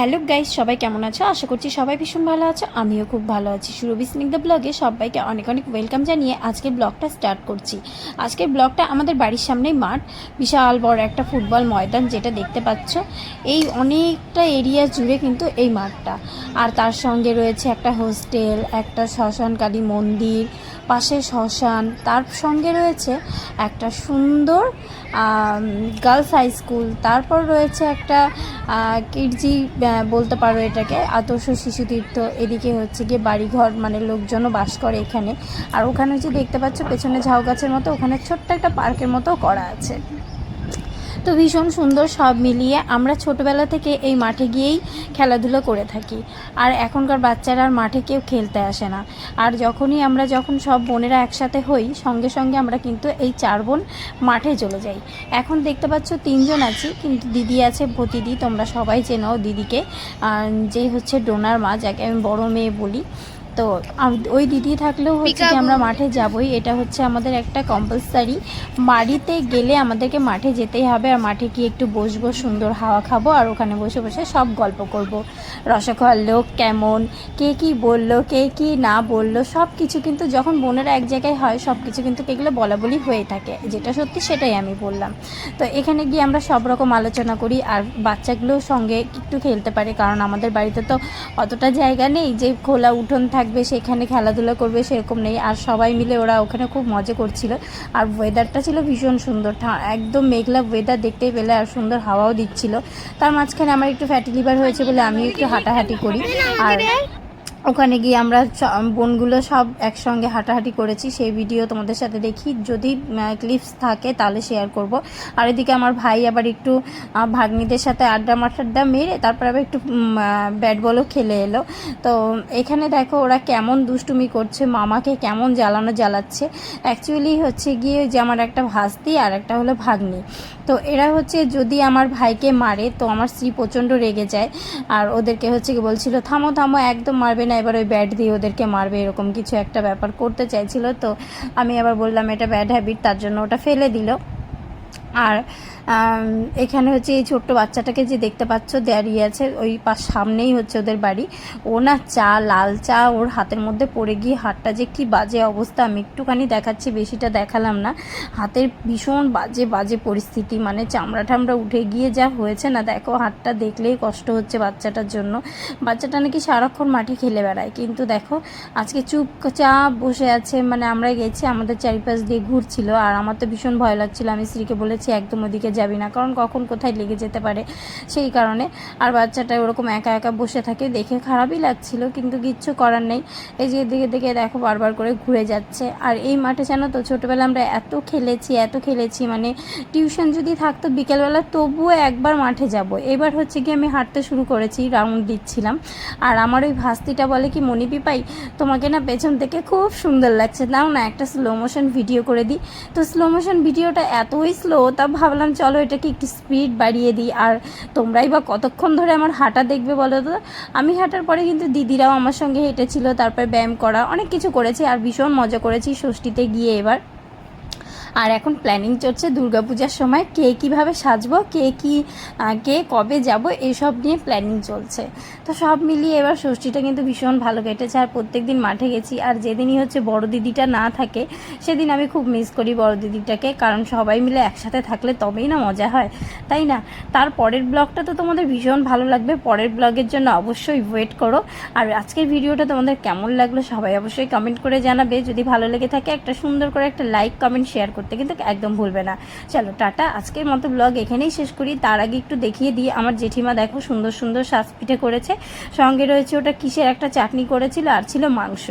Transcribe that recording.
Hello guys, সবাই কেমন আছো? আশা করছি সবাই ভীষণ ভালো আছো, আমিও খুব ভালো আছি। সুরভি স্নিগ্ধ ব্লগে সবাইকে অনেক অনেক ওয়েলকাম জানিয়ে আজকে ব্লগটা স্টার্ট করছি। আজকের ব্লগটা আমাদের বাড়ির সামনেই মাঠ, বিশাল বড় একটা ফুটবল ময়দান যেটা দেখতে পাচ্ছ। এই অনেকটা এরিয়া জুড়ে কিন্তু এই মাঠটা। আর তার সঙ্গে রয়েছে একটা হোস্টেল একটা শ্মশানকালী মন্দির, পাশে শ্মশান, তার সঙ্গে রয়েছে একটা সুন্দর গার্লস হাই স্কুল তারপর রয়েছে একটা কিডজি বলতে পারো এটাকে, আদর্শ শিশু তীর্থ এদিকে হচ্ছে গিয়ে বাড়িঘর মানে লোকজনও বাস করে এখানে। আর ওখানে যে দেখতে পাচ্ছ, পেছনে ঝাউ গাছের মতো, ওখানে ছোট্ট একটা পার্কের মতো করা আছে। তো ভীষণ সুন্দর সব মিলিয়ে আমরা ছোটোবেলা থেকে এই মাঠে গিয়েই খেলাধুলো করে থাকি। আর এখনকার বাচ্চারা আর মাঠে কেউ খেলতে আসে না। আর যখনই আমরা যখন সব বোনেরা একসাথে হই, সঙ্গে সঙ্গে আমরা কিন্তু এই চার বোন মাঠে চলে যাই। এখন দেখতে পাচ্ছ তিনজন আছি, কিন্তু দিদি আছে ভতিদি, তোমরা সবাই চেনো দিদিকে। যেই হচ্ছে ডোনার মা, যাকে আমি বড় মেয়ে বলি। তো ওই দিদি থাকলেও হচ্ছে কি আমরা মাঠে যাবই। এটা হচ্ছে আমাদের একটা কম্পালসারি বাড়িতে গেলে আমাদেরকে মাঠে যেতেই হবে। আর মাঠে গিয়ে একটু বসবো সুন্দর হাওয়া খাব আর ওখানে বসে বসে সব গল্প করব। রসগোল্লা লোক কেমন কে কি বলল কে কি না বলল সব কিছু কিন্তু যখন বোনেরা এক জায়গায় হয় সব কিছু কিন্তু এগুলো বলা বলি হয়ে থাকে। যেটা সত্যি সেটাই আমি বললাম। তো এখানে গিয়ে আমরা সব রকম আলোচনা করি আর বাচ্চাগুলোর সঙ্গে একটু খেলতে পারে। কারণ আমাদের বাড়িতে তো অতটা জায়গা নেই যে খোলা উঠোন থাকবে, সেখানে খেলাধুলা করবে, সেরকম নেই। আর সবাই মিলে ওরা ওখানে খুব মজা করছিল। আর ওয়েদারটা ছিল ভীষণ সুন্দর। একদম মেঘলা ওয়েদার দেখতে পেলে আর সুন্দর হাওয়াও দিচ্ছিল। তার মাঝখানে আমার একটু ফ্যাটি লিভার হয়েছে বলে আমি একটু হাঁটাহাঁটি করি। আর ওখানে গিয়ে আমরা বোনগুলো সব একসঙ্গে হাঁটাহাঁটি করেছি। সেই ভিডিও তোমাদের সাথে দেখি। যদি ক্লিপস থাকে তাহলে শেয়ার করব। আর এদিকে আমার ভাই আবার একটু ভাগ্নিদের সাথে আড্ডা মাঠাড্ডা মেরে তারপর আবার একটু ব্যাট বলও খেলে এলো। তো এখানে দেখো ওরা কেমন দুষ্টুমি করছে, মামাকে কেমন জ্বালানো জ্বালাচ্ছে। অ্যাকচুয়ালি হচ্ছে গিয়ে যে আমার একটা ভাস্তি আর একটা হলো ভাগ্নি। তো এরা হচ্ছে যদি আমার ভাইকে মারে, তো আমার স্ত্রী প্রচণ্ড রেগে যায়। আর ওদেরকে হচ্ছে কি বলছিল, থামো থামো, একদম মারবে না, এবার ওই ব্যাট দিয়ে ওদেরকে মারবে, এরকম কিছু একটা ব্যাপার করতে চাইছিল। তো আমি আবার বললাম, এটা ব্যাড হ্যাবিট তার জন্য ওটা ফেলে দিল। আর এখানে হচ্ছে এই ছোট্ট বাচ্চাটাকে যে দেখতে পাচ্ছ, দাঁড়িয়ে আছে ওই পাশ সামনেই হচ্ছে ওদের বাড়ি। ও না চা, লাল চা, ওর হাতের মধ্যে পড়ে গিয়ে হাতটা যে কি বাজে অবস্থা, আমি একটুখানি দেখাচ্ছি, বেশিটা দেখালাম না। হাতের ভীষণ বাজে বাজে পরিস্থিতি মানে চামড়া ঠামড়া উঠে গিয়ে যা হয়েছে না, দেখো হাতটা দেখলেই কষ্ট হচ্ছে বাচ্চাটার জন্য। বাচ্চাটা নাকি সারাক্ষণ মাটি খেলে বেড়ায়, কিন্তু দেখো, আজকে চুপ চুপচাপ বসে আছে মানে আমরা গেছি, আমাদের চারিপাশ দিয়ে ঘুরছিল, আর আমার তো ভীষণ ভয় লাগছিল, আমি স্ত্রীকে বলেছি, একদম ওদিকে যাবি না, কারণ কখন কোথায় লেগে যেতে পারে সেই কারণে। আর বাচ্চাটা ওরকম একা একা বসে থাকে, দেখে খারাপই লাগছিল, কিন্তু কিচ্ছু করার নেই। এই যে এদিকে দিকে দেখো বারবার করে ঘুরে যাচ্ছে। আর এই মাঠে জানো তো ছোটোবেলা আমরা এত খেলেছি এত খেলেছি মানে টিউশন যদি থাকতো বিকেলবেলা, তবুও একবার মাঠে যাব। এবার হচ্ছে কি আমি হাঁটতে শুরু করেছি রাউন্ড দিচ্ছিলাম। আর আমার ওই ভাস্তিটা বলে কি মনিপি পাই তোমাকে না পেছন থেকে খুব সুন্দর লাগছে। নাও না একটা স্লো মোশন ভিডিও করে দিই। তো স্লো মোশন ভিডিওটা এতই স্লো তা ভাবলাম চলো এটাকে একটু স্পিড বাড়িয়ে দিই, আর তোমরাই বা কতক্ষণ ধরে আমার হাঁটা দেখবে বলো তো? আমি হাঁটার পরে কিন্তু দিদিরাও আমার সঙ্গে হেঁটেছিল, তারপর ব্যায়াম করা, অনেক কিছু করেছি, আর ভীষণ মজা করেছি ষষ্ঠীতে গিয়ে এবার। আর এখন প্ল্যানিং চলছে দুর্গাপূজার সময় কে কীভাবে সাজবো, কে কি কে কবে যাব এইসব নিয়ে প্ল্যানিং চলছে। তো সব মিলিয়ে এবার ষষ্ঠীটা কিন্তু ভীষণ ভালো কেটেছে। আর প্রত্যেক দিন মাঠে গেছি, আর যেদিনই হচ্ছে বড় দিদিটা না থাকে, সেদিন আমি খুব মিস করি বড় দিদিটাকে, কারণ সবাই মিলে একসাথে থাকলে তবেই না মজা হয়, তাই না? তার পরের ব্লগটা তো তোমাদের ভীষণ ভালো লাগবে, পরের ব্লগের জন্য অবশ্যই ওয়েট করো। আর আজকের ভিডিওটা তোমাদের কেমন লাগল সবাই অবশ্যই কমেন্ট করে জানাবে। যদি ভালো লেগে থাকে একটা সুন্দর করে একটা লাইক কমেন্ট শেয়ার করতে কিন্তু একদম ভুলবে না। চলো, টাটা, আজকের মতো ব্লগ এখানেই শেষ করি। তার আগে একটু দেখিয়ে দিয়ে আমার জেঠিমা দেখো সুন্দর সুন্দর শ্বাস পিঠে করেছে। সঙ্গে রয়েছে ওটা কিসের একটা চাটনি করেছিল, আর ছিল মাংস।